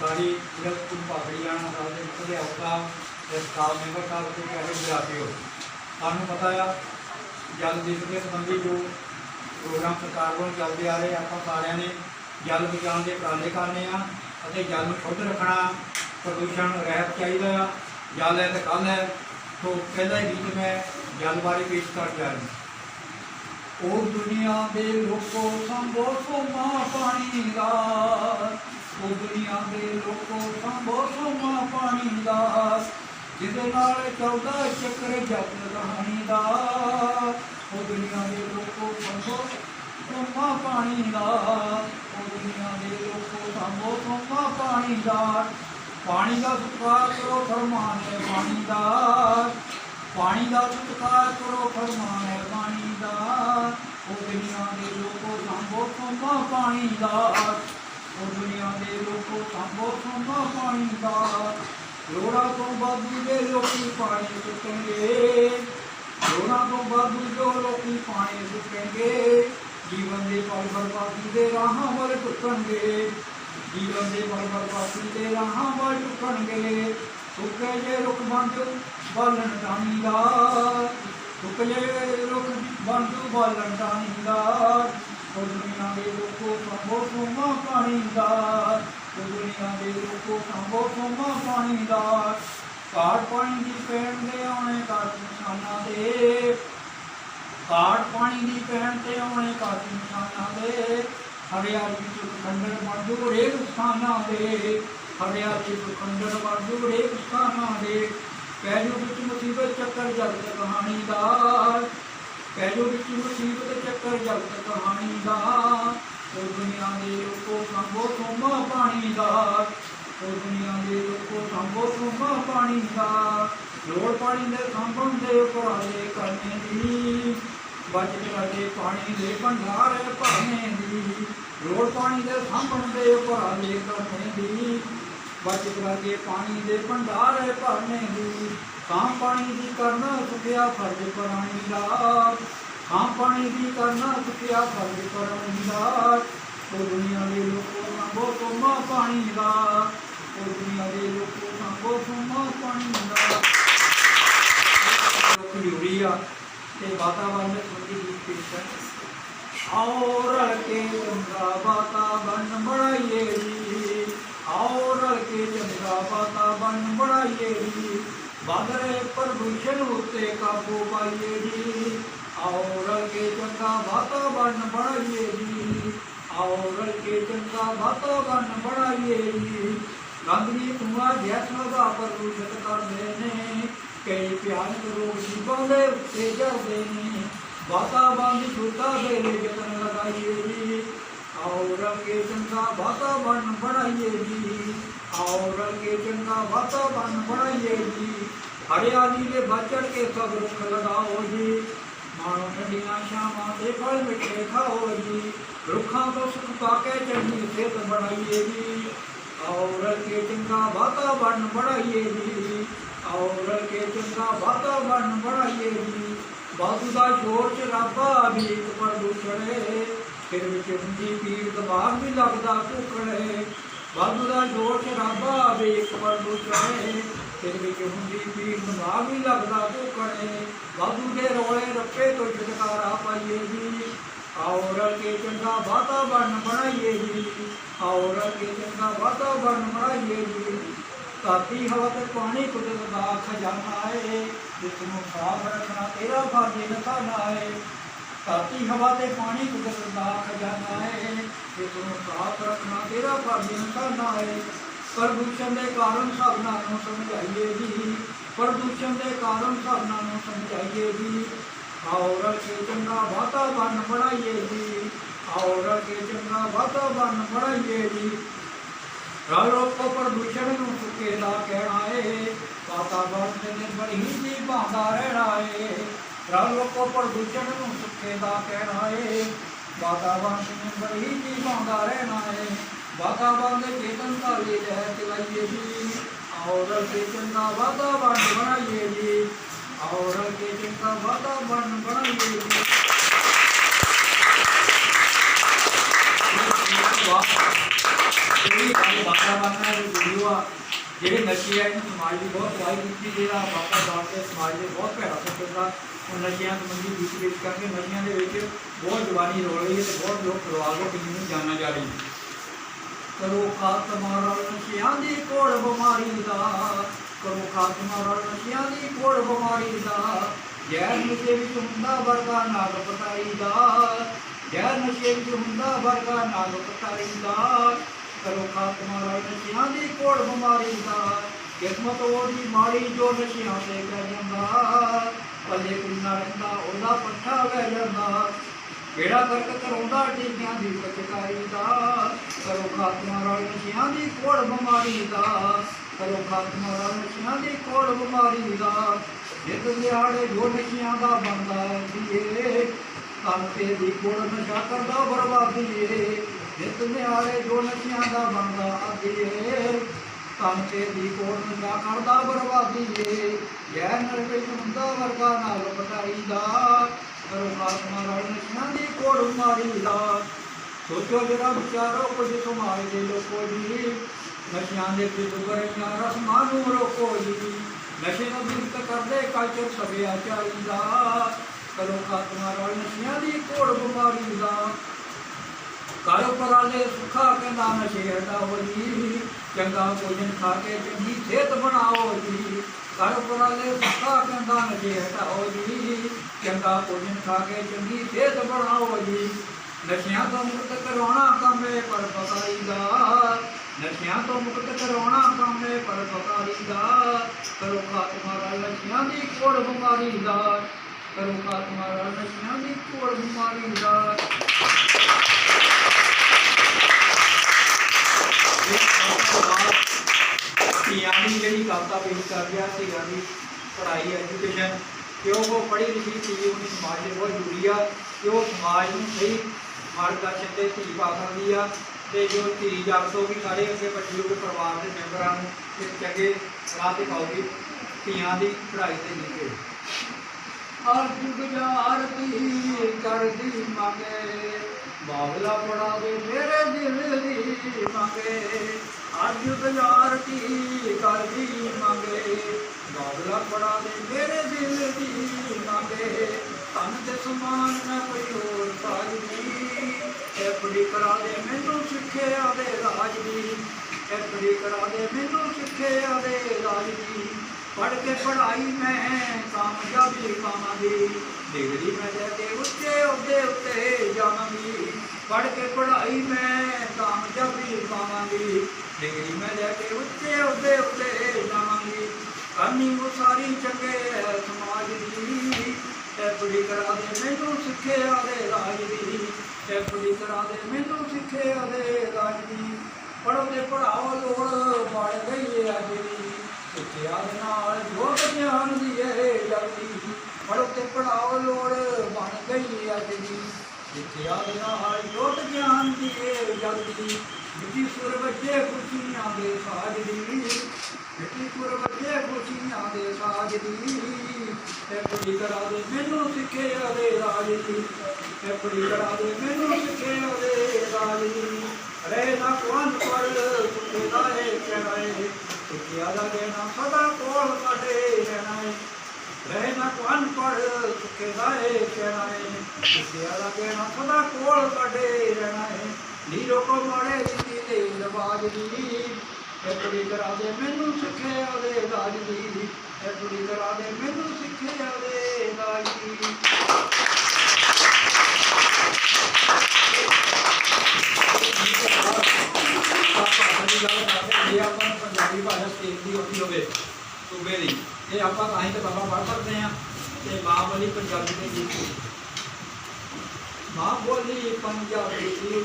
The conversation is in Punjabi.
ਸਾਡੀ ਸਾਰੀ ਜਗਤ ਨੂੰ ਪਾਗੜੀਆਂ ਸਾਹਿਬ ਤੇ ਸਟਾਫ ਮੈਂਬਰ ਸਾਹਿਬ ਤੇ ਪਿਆਰੇ ਵਿਦਿਆਰਥੀਓ ਤੁਹਾਨੂੰ ਪਤਾ ਆ, ਜਲ ਦਿਵਸ ਦੇ ਸੰਬੰਧੀ ਜੋ ਪ੍ਰੋਗਰਾਮ ਸਰਕਾਰ ਵੱਲੋਂ ਚੱਲਦੇ ਆ ਰਹੇ ਆਪਾਂ ਸਾਰਿਆਂ ਨੇ ਜਲ ਬਚਾਉਣ ਦੇ ਉਪਰਾਲੇ ਕਰਨੇ ਆ ਅਤੇ ਜਲ ਨੂੰ ਸ਼ੁੱਧ ਰੱਖਣਾ, ਪ੍ਰਦੂਸ਼ਣ ਰਹਿਤ ਚਾਹੀਦਾ ਆ, ਜਲ ਹੈ ਤਾਂ ਕੱਲ ਹੈ ਤੋਂ ਪਹਿਲਾਂ ਹੀ ਗੀਤ ਮੈਂ ਜਲ ਬਾਰੇ ਪੇਸ਼ ਕਰ ਜਾ ਰਿਹਾ ਉਹ ਦੁਨੀਆ ਦੇ ਲੋਕੋ ਸੰਭੋ ਸੋਮਾ ਪਾਣੀ ਦਾ ਉਹ ਦੁਨੀਆ ਦੇ ਲੋਕੋ ਸੰਭੋ ਸੋਮਾ ਪਾਣੀ ਦਾ ਜਿਹਦੇ ਨਾਲ ਚੱਲਦਾ ਚੱਕਰ ਜਗ ਕਹਾਣੀ ਦਾ ਉਹ ਦੁਨੀਆ ਦੇ ਲੋਕੋ ਸੰਭੋ ਸੋਮਾ ਪਾਣੀ ਦਾ ਉਹ ਦੁਨੀਆ ਦੇ ਲੋਕੋ ਸੰਭੋ ਸੋਮਾ ਪਾਣੀ ਦਾ ਪਾਣੀ ਦਾ ਸਤਿਕਾਰ ਕਰੋ ਫਰਮਾਨ ਹੈ ਪਾਣੀ ਦਾ ਪਾਣੀ ਦਾ ਸਤਿਕਾਰ ਕਰੋ ਫਰਮਾਨ ਹੈ ਪਾਣੀ ਦਾ ਉਹ ਦੁਨੀਆ ਦੇ ਲੋਕੋ ਸੰਭੋ ਸੋਮਾ ਪਾਣੀ ਦਾ ਉਹ ਦੁਨੀਆ ਦੇ ਲੋਕੋ ਸੰਭੋ ਸੋਮਾ ਪਾਣੀ ਦਾ ਲੋੜਾ ਤੋਂ ਬਾਦੂ ਦੇ ਲੋਕੀ ਪਾਣੀ ਸੁੱਟਣਗੇ ਲੋੜਾ ਤੋਂ ਬਾਦੂ ਜੋ ਲੋਕੀ ਪਾਣੀ ਸੁੱਟਣਗੇ ਜੀਵਨ ਦੇ ਪਲ ਬਰਬਾਦੀ ਦੇ ਰਾਹਾਂ ਵੱਲ ਟੁੱਟਣਗੇ ਜੀਵਨ ਦੇ ਪਲ ਬਰਬਾਦੀ ਦੇ ਰਾਹਾਂ ਵੱਲ ਟੁੱਟਣਗੇ ਸੁੱਕੇ ਜੇ ਰੁੱਖ ਬੰਦ ਬਾਲਣ ਟਾਣੀ ਦਾ ਸੁੱਕੇ ਜੇ ਰੁੱਖ ਬੰਦ, ਬਾਲਣ ਟਾਣੀ ਦਾ। ਦੁਨੀਆ ਦੇ ਲੋਕੋ ਸੰਭੋ ਸੋਮਾ ਪਾਣੀ ਦਾ ਦੁਨੀਆ ਦੇ ਲੋਕੋ ਸੰਭੋ ਸੋਮਾ ਪਾਣੀ ਦਾ ਕਾਟ ਪਾਣੀ ਦੀ ਪੈਣ ਦੇ ਆਉਣੇ ਕਰ ਨਿਸ਼ਾਨਾਂ ਦੇ ਕਾਟ ਪਾਣੀ ਦੀ ਪੈਣ ਤੇ ਆਉਣੇ ਕਰ ਨਿਸ਼ਾਨਾਂ ਦੇ ਹਰਿਆਲੀ ਵਿੱਚ ਖੰਡਰ ਮਰਦੂ ਰੇਗ ਸਥਾਨਾਂ ਦੇ ਹਰਿਆਲੀ ਵਿੱਚ ਖੰਡਰ ਮਰਦੂ ਰੇਗ ਸਥਾਨਾਂ ਦੇ ਕਹਿਜੋ ਵਿੱਚ ਮੁਸੀਬਤ ਚੱਕਰ ਜਗਤ ਕਹਾਣੀ ਦਾ ਕਹਿਜੋ ਵਿੱਚ ਮੁਸੀਬਤ ਚੱਕਰ ਜਗਤ ਕਹਾਣੀ ਦਾ, ਉਹ ਦੁਨੀਆ ਦੇ ਲੋਕੋ ਸੰਭੋ ਸੋਮਾ ਪਾਣੀ ਦਾ, ਉਹ ਦੁਨੀਆ ਦੇ ਲੋਕੋ ਸੰਭੋ ਸੋਮਾ ਪਾਣੀ ਦਾ। ਲੋੜ ਪਾਣੀ ਦੇ ਸੰਭਣ ਦੇ ਉਪਰਾਲੇ ਕਰਨੇ ਦੀ, ਬਚਤ ਕਰਕੇ ਪਾਣੀ ਦੇ ਭੰਡਾਰ ਭਰਨੇ ਦੀ। ਲੋੜ ਪਾਣੀ ਦੇ ਸਾਂਭਣ ਦੇ ਉਪਰਾਲੇ ਕਰਨੇ ਦੀ, ਬਚਤ ਕਰਕੇ ਪਾਣੀ ਦੇ ਭੰਡਾਰ ਭਰਨੇ ਦੀ। ਕਾਂ ਪਾਣੀ ਦੀ ਕਰਨਾ ਸੁਖਿਆ ਫਰਜ਼ ਪਰਾਣੀ ਦਾ ਕਾਂ ਪਾਣੀ ਦੀ ਕਰਨਾ ਸੁਖਿਆ ਫਰਜ਼ ਪਰਾਣੀ ਦਾ ਉਹ ਦੁਨੀਆ ਦੇ ਲੋਕੋ ਸੰਭੋ ਸੋਮਾ ਪਾਣੀ ਦਾ ਉਹ ਦੁਨੀਆ ਦੇ ਲੋਕੋ ਸੰਭੋ ਸੋਮਾ ਪਾਣੀ ਦਾ ਜ਼ਰੂਰੀ ਆ ਤੇ ਵਾਤਾਵਰਨ ਸੰਬੰਧੀ ਗੀਤ ਆਓ ਰਲ ਕੇ ਚੰਗਾ ਵਾਤਾਵਰਨ ਬਣਾਈਏ। ਜੀ ਆਓ ਰਲ ਕੇ ਚੰਗਾ ਵਾਤਾਵਰਨ ਬਣਾਈਏ। ਜੀ ਬਾਦਰੇ ਪ੍ਰਦੂਸ਼ਣ ਉੱਤੇ ਕਾਬੂ ਪਾਈਏ ਜੀ ਆਓ ਰਲ ਕੇ ਚੰਗਾ ਵਾਤਾਵਰਨ ਬਣਾਈਏ ਜੀ ਆਓ ਰਲ ਕੇ ਚੰਗਾ ਵਾਤਾਵਰਨ ਬਣਾਈਏ ਜੀ ਗੰਦਗੀ ਧੂਆਂ ਗੈਸਾਂ ਦਾ ਪ੍ਰਦੂਸ਼ਿਤ ਕਰਦੇ ਨੇ ਕਈ ਭਿਆਨਕ ਰੋਗ ਜੀਵਾਂ ਦੇ ਉੱਤੇ ਜਾਂਦੇ ਨੇ ਵਾਤਾਵਰਨ ਦੀ ਸ਼ੁੱਧਤਾ ਦੇ ਲਈ ਯਤਨ ਲਗਾਈਏ ਜੀ ਆਓ ਰੰਗੇ ਚੰਗਾ ਵਾਤਾਵਰਨ ਬਣਾਈਏ ਜੀ ਆਓ ਰੰਗੇ ਚੰਗਾ ਵਾਤਾਵਰਨ ਬਣਾਈਏ ਜੀ ਹਰਿਆਲੀ ਦੇ ਬਚੜ ਕੇ ਸਭ ਰੁੱਖ ਲਗਾਓ ਜੀ ਮਾਣੋ ਠੰਡੀਆਂ ਛਾਵਾਂ ਦੇ ਫਲ ਮਿੱਠੇ ਖਾਓ ਜੀ ਰੁੱਖਾਂ ਤੋਂ ਸੁਖ ਪਾ ਕੇ ਚੰਗੀ ਸਿਹਤ ਬਣਾਈਏ ਜੀ ਆਓ ਰੰਗੇ ਚੰਗਾ ਵਾਤਾਵਰਨ ਬਣਾਈਏ ਜੀ ਆਓ ਰੰਗੇ ਚੰਗਾ ਵਾਤਾਵਰਨ ਬਣਾਈਏ ਜੀ ਬਾਦੂ ਦਾ ਸ਼ੋਰ ਚ ਰੱਬਾ ਵੀ ਇੱਕ ਪ੍ਰਦੂਸ਼ਣੇ ਦਾ ਸ਼ੋਰ ਚ ਰੱਬਾ ਵੀ ਇੱਕ ਫਿਰ ਵਿੱਚ ਹੁੰਦੀ ਪੀੜ ਦਿਮਾਗ ਵੀ ਲੱਗਦਾ ਭੁੱਖੜੇ ਬਾਦੂ ਦੇ ਰੋਲੇ ਰੱਪੇ ਤੋਂ ਛੁਟਕਾਰਾ ਪਾਈਏ ਜੀ। ਆਓ ਕੇ ਚੰਗਾ ਵਾਤਾਵਰਨ ਬਣਾਈਏ ਜੀ। ਆਓ ਰਲ ਕੇ ਚੰਗਾ ਵਾਤਾਵਰਨ ਬਣਾਈਏ ਜੀ। ਧਰਤੀ ਹਵਾ ਤੇ ਪਾਣੀ ਕੁਦਰਤ ਦਾ ਖਜ਼ਾਨਾ ਏ। ਜਿਸ ਨੂੰ ਸਾਫ਼ ਰੱਖਣਾ ਤੇਰਾ ਫਰਜ਼ ਨਿਭਾਉਣਾ ਏ। ਧਰਤੀ ਹਵਾ ਤੇ ਪਾਣੀ ਕੁਦਰਤ ਦਾ ਖਜ਼ਾਨਾ ਏ। ਜਿਸ ਨੂੰ ਸਾਫ਼ ਰੱਖਣਾ, ਤੇਰਾ ਫਰਜ਼ ਨਿਭਾਉਣਾ ਏ। ਪ੍ਰਦੂਸ਼ਣ ਦੇ ਕਾਰਨ ਸਭਨਾਂ ਨੂੰ ਸਮਝਾਈਏ ਜੀ। ਪ੍ਰਦੂਸ਼ਣ ਦੇ ਕਾਰਨ ਸਭਨਾਂ ਨੂੰ ਸਮਝਾਈਏ ਜੀ। ਆਓ ਕੇ ਚੰਗਾ ਵਾਤਾਵਰਨ ਬਣਾਈਏ ਜੀ। ਆਓ ਰਲ ਕੇ ਚੰਗਾ ਵਾਤਾਵਰਨ ਬਣਾਈਏ ਜੀ। ਰਲ ਰੋਕੋ ਪ੍ਰਦੂਸ਼ਣ ਨੂੰ ਸੁੱਕੇ ਦਾ ਕਹਿਣਾ ਏ। ਵਾਤਾਵਰਨ ਦੇ ਨਿਰਭਰ ਹੀ ਜੀ ਰਹਿਣਾ ਏ। ਰਲ ਰੋਕੋ ਪ੍ਰਦੂਸ਼ਣ ਨੂੰ ਸੁੱਕੇ ਦਾ ਕਹਿਣਾ ਏ ਵਾਤਾਵਰਨ ਦੇ ਨਿਰਭਰ ਹੀ ਜੀ ਭਾਂਦਾ ਰਹਿਣਾ ਏ ਵਾਤਾਵਰਨ ਦੇ ਚੇਤਨ ਕਾਲੀ ਲਹਿਰ ਚਲਾਈਏ ਜੀ ਆਓ ਰਲ ਕੇ ਚੰਗਾ ਵਾਤਾਵਰਨ ਬਣਾਈਏ ਜੀ ਆਓ ਰਲ ਕੇ ਚੰਗਾ ਵਾਤਾਵਰਨ ਬਣਾਈਏ ਜੀ ਵਾਹ ਇਹ ਵਾਤਾਵਰਨ ਆ ਜਿਹੜੇ ਨਸ਼ੇ ਆ ਇਹਨੂੰ ਸਮਾਜ ਦੀ ਬਹੁਤ ਵਾਈ ਕੀਤੀ, ਜਿਹੜਾ ਬਾਬਾ ਦਾਸ ਦੇ ਸਮਾਜ ਦੇ ਬਹੁਤ ਭੈੜਾ ਸੱਚਾ ਉਹ ਨਸ਼ਿਆਂ ਸੰਬੰਧੀ ਵਿੱਚ ਵਿੱਚ ਕਰਕੇ ਨਸ਼ਿਆਂ ਦੇ ਵਿੱਚ ਬਹੁਤ ਜਵਾਨੀ ਰੋਲ ਰਹੀ ਹੈ ਤੇ ਬਹੁਤ ਲੋਕ ਪਰਿਵਾਰ ਨੂੰ ਕਿੰਨੀ ਨੂੰ ਜਾਣਾ ਜਾ ਰਹੀ ਕਰੋ ਖਾਤਮਾ ਰਲ ਨਸ਼ਿਆਂ ਦੀ ਕੋੜ ਬਿਮਾਰੀ ਦਾ, ਕਰੋ ਖਾਤਮਾ ਰਲ ਨਸ਼ਿਆਂ ਦੀ ਕੋੜ ਬਿਮਾਰੀ ਦਾ, ਗੈਰ ਨਸ਼ੇ ਵਿੱਚ ਹੁੰਦਾ ਵਰਗਾ ਨਾਗ ਪਤਾਈ ਦਾ, ਗੈਰ ਨਸ਼ੇ ਵਿੱਚ ਹੁੰਦਾ ਵਰਗਾ ਨਾਗ ਪਤਾਈ ਦਾ। ਕਰੋ ਖਾਤਮਾ ਰਲ ਨਸ਼ਿਆਂ ਦੀ ਕੋੜ ਬਿਮਾਰੀ ਦਾ, ਕਿਸਮਤ ਉਹਦੀ ਮਾੜੀ ਜੋ ਨਸ਼ਿਆਂ ਤੇ ਕਰ ਜਾਂਦਾ। ਪੱਲੇ ਕੋਈ ਰਹਿੰਦਾ, ਉਹਦਾ ਪੱਠਾ ਵਹਿ ਜਾਂਦਾ। ਕਿਹੜਾ ਕਰਕ ਕਰਾਉਂਦਾ ਟੀਕਿਆਂ ਦੀ ਪਚਕਾਰੀ ਦਾ। ਕਰੋ ਖਾਤਮਾ ਰਲ ਨਸ਼ਿਆਂ ਦੀ ਕੋੜ ਬਿਮਾਰੀ ਦਾ। ਕਰੋ ਖਾਤਮਾ ਰਲ ਨਸ਼ਿਆਂ ਦੀ ਕੋੜ ਬਿਮਾਰੀ ਦਾ। ਜਿੱਦ ਦਿਹਾੜੇ ਜੋ ਨਸ਼ਿਆਂ ਦਾ ਬੰਦਾ ਦੀਏ ਤਨ ਦੀ ਕੋੜ ਨਸ਼ਾ ਕਰਦਾ, ਬਰਬਾਦੀ ਏ। ਜਿੱਤ ਦਿਹਾੜੇ ਜੋ ਨਸ਼ਿਆਂ ਦਾ ਬੰਦਾ ਦੀਏ ਤਨ ਤੇ ਦੀ ਕੋੜ ਨਸ਼ਾ ਕਰਦਾ ਬਰਬਾਦੀ ਏ। ਜੈ ਨਰ ਵਿੱਚ ਹੁੰਦਾ ਵਰਗਾ ਨਾਲ ਪਟਾਈ ਦਾ ਕਰੋ ਆਤਮਾ ਰਲ ਨਸ਼ਿਆਂ ਦੀ ਕੋੜ ਮਾਰੀ ਦਾ ਸੋਚੋ ਜਰਾ ਵਿਚਾਰੋ ਕੁਝ ਸਮਾਜ ਦੇ ਲੋਕੋ ਜੀ। ਨਸ਼ਿਆਂ ਦੇ ਪਿੱਛੇ ਬਰੇਆਂ ਰਸਮਾਂ ਨੂੰ ਰੋਕੋ ਜੀ। ਨਸ਼ੇ ਨੂੰ ਦੂਰ ਕਰਦੇ ਕਲਚਰ ਸਭਿਆਚਾਰੀ ਦਾ ਕਰੋ ਆਤਮਾ ਰਲ ਨਸ਼ਿਆਂ ਦੀ ਕੋੜ ਬਿਮਾਰੀ ਦਾ। ਕਰੋ ਪਰਾਲੇ ਸੁਖਾ ਕਹਿੰਦਾ ਨਸ਼ੇ ਹਟਾਓ ਜੀ ਚੰਗਾ ਭੋਜਨ ਖਾ ਕੇ ਚੰਗੀ ਸਿਹਤ ਬਣਾਓ ਜੀ। ਕਰੋ ਪਰਾਲੇ ਸੁਖਾ ਕਹਿੰਦਾ ਨਸ਼ੇ ਹਟਾਓ ਜੀ ਚੰਗਾ ਭੋਜਨ ਖਾ ਕੇ ਚੰਗੀ ਸਿਹਤ ਬਣਾਓ ਜੀ। ਨਸ਼ਿਆਂ ਤੋਂ ਮੁਕਤ ਕਰਾਉਣਾ ਕੰਮ ਹੈ ਪਰ ਪਕਾਈ ਦਾ। ਨਸ਼ਿਆਂ ਤੋਂ ਮੁਕਤ ਕਰਾਉਣਾ ਕੰਮ ਹੈ ਪਰ ਪਕਾਈ ਦਾ। ਕਰੋ ਖਾਤਮਾਰਾ ਨਸ਼ਿਆਂ ਦੀ ਕੋੜ ਬਿਮਾਰੀ ਦਾ। ਕਰੋ ਖਾਤਮਾਰਾ ਨਸ਼ਿਆਂ ਦੀ ਕੋੜ ਬਿਮਾਰੀ ਦਾ। ਧੀਆਂ ਦੀ ਜਿਹੜੀ ਕਵਿਤਾ ਪੇਸ਼ ਕਰ ਰਿਹਾ ਸੀਗਾ ਦੀ ਪੜ੍ਹਾਈ ਐਜੂਕੇਸ਼ਨ ਕਿ ਉਹ ਪੜ੍ਹੀ ਲਿਖੀ ਚੀਜ਼ ਉਹਨੇ ਸਮਾਜ ਲਈ ਬਹੁਤ ਜ਼ਰੂਰੀ ਆ ਕਿ ਉਹ ਸਮਾਜ ਨੂੰ ਸਹੀ ਮਾਰਗਦਰਸ਼ਨ ਤੇ ਧੀ ਪਾ ਸਕਦੀ ਆ ਤੇ ਜੋ ਧੀ ਜਗ ਵੀ ਸਾਰੇ ਅੱਗੇ ਵੱਡੇ ਦੇ ਪਰਿਵਾਰ ਦੇ ਮੈਂਬਰਾਂ ਨੂੰ ਇੱਕ ਚੰਗੇ ਰਾਹ ਤੇ ਪਾਉਗੀ ਧੀਆਂ ਦੀ ਪੜ੍ਹਾਈ ਤੇ ਨਿਕੇ ਅਰਜ ਗੁਜ਼ਾਰਤੀ ਕਰਦੀ ਮੰਗੇ ਬਾਬਲਾ ਪੜਾ ਦੇ ਮੇਰੇ ਦਿਲ ਦੀ ਮੰਗੇ। ਅਰਜ ਕੀ ਕਰਦੀ ਮੰਗੇ। ਬਾਬਲਾ ਪੜਾ ਦੇ ਮੇਰੇ ਦਿਲ ਦੀ ਮੰਗੇ। ਤਨ ਦੇ ਸਮਾਨ ਮੈਂ ਕੋਈ ਹੋਰ ਸਾਜ ਨਹੀਂ। ਕਰਾ ਦੇ ਮੈਨੂੰ ਸਿੱਖਿਆ ਦੇ ਰਾਜ ਦੀ। ਇਹ ਕਰਾ ਦੇ ਮੈਨੂੰ ਸਿੱਖਿਆ ਦੇ ਰਾਜ ਦੀ। ਪੜ੍ਹ ਕੇ ਪੜ੍ਹਾਈ ਮੈਂ ਕਾਮਯਾਬੀ ਪਾਵਾਂਗੀ। ਡਿਗਰੀ ਮੈਂ ਲੈ ਕੇ ਉੱਚੇ ਉਹਦੇ ਉੱਤੇ ਜਾਵਾਂਗੀ। ਪੜ੍ਹ ਕੇ ਪੜ੍ਹਾਈ ਮੈਂ ਕਾਮਯਾਬੀ ਪਾਵਾਂਗੀ। ਡਿਗਰੀ ਮੈਂ ਲੈ ਕੇ ਉੱਚੇ ਉਹਦੇ ਉੱਤੇ ਜਾਵਾਂਗੀ। ਕਰਨੀ ਉਹ ਸਾਰੀ ਚੰਗੇ ਹੈ ਸਮਾਜ ਦੀ ਇਹ ਕਰਾ ਦੇ ਮੈਨੂੰ ਸਿੱਖਿਆ ਦੇ ਰਾਜ ਦੀ ਇਹ ਕਰਾ ਦੇ ਮੈਨੂੰ ਸਿੱਖਿਆ ਦੇ ਰਾਜ ਦੀ। ਪੜ੍ਹੋ ਤੇ ਪੜਾਓ ਲੋੜ ਬੜ ਗਈ ਹੈ ਅੱਜ ਦੀ ਸਿੱਖਿਆ ਦੇ ਨਾਲ ਜੋਗ ਗਿਆਨ ਦੀ ਇਹ ਜਲਦੀ ਪੜ੍ਹੋ ਤੇ ਪੜਾਓ ਲੋੜ ਬਣ ਗਈ ਅੱਜ ਦੀ ਸਿੱਖਿਆ ਦੇ ਨਾਲ ਗਿਆਨ ਦੀ ਇਹ ਜਲਦੀ। ਮਿੱਟੀ ਸੁਰ ਬੱਜੇ ਖੁਸ਼ੀਆਂ ਦੇ ਸਾਜ ਦੀ। ਮਿੱਟੀ ਸੁਰ ਬੱਜੇ ਖੁਸ਼ੀਆਂ ਦੇ ਸਾਜ ਦੀ। ਇਹ ਕੁੜੀ ਕਰਾ ਦੇ ਮੈਨੂੰ ਸਿੱਖਿਆ ਦੇ ਰਾਜ ਦੀ। ਇਹ ਕੁੜੀ ਕਰਾ ਦੇ ਮੈਨੂੰ ਸਿੱਖਿਆ ਦੇ ਰਾਜ ਦੀ। ਰਹਿ ਨਾ ਕੁਆਨ ਪਰ ਸੁਖੇ ਦਾ ਹੈ ਕਹਿਣਾ ਸਿੱਖਿਆ ਦਾ ਦੇਣਾ ਸਦਾ ਕੋਲ ਸਾਡੇ ਰਹਿਣਾ ਰਹਿ ਨਾ ਕੁਆਨ ਪਰ ਦਾ ਹੈ ਕਹਿਣਾ ਹੈ ਸਿੱਖਿਆ ਦਾ ਸਦਾ ਕੋਲ ਸਾਡੇ ਰਹਿਣਾ ਹੈ ਨੀਰੋ ਕੋ ਮਾੜੇ ਰੀਤੀ ਦੇ ਰਵਾਜ ਦੀ। ਇਹ ਕਰਾ ਦੇ, ਮੈਨੂੰ ਸਿੱਖਿਆ ਦੇ ਰਾਜ ਦੀ। ਇਹ ਕਰਾ ਦੇ, ਮੈਨੂੰ ਸਿੱਖਿਆ ਦੇ ਰਾਜ ਦੀ। ਆਪਾਂ ਪੰਜਾਬੀ ਭਾਸ਼ਾ ਸਟੇਟ ਦੀ ਆਉਂਦੀ ਹੋਵੇ। ਸੂਬੇ ਦੀ। ਇਹ ਆਪਾਂ ਤਾਂ ਹੀ ਕਿਤਾਬਾਂ ਪੜ੍ਹ ਸਕਦੇ ਹਾਂ। ਤੇ ਮਾਂ ਬੋਲੀ ਪੰਜਾਬੀ ਦੇ ਗੀਤ ਮਾਂ ਬੋਲੀ ਪੰਜਾਬੀ ਦੀ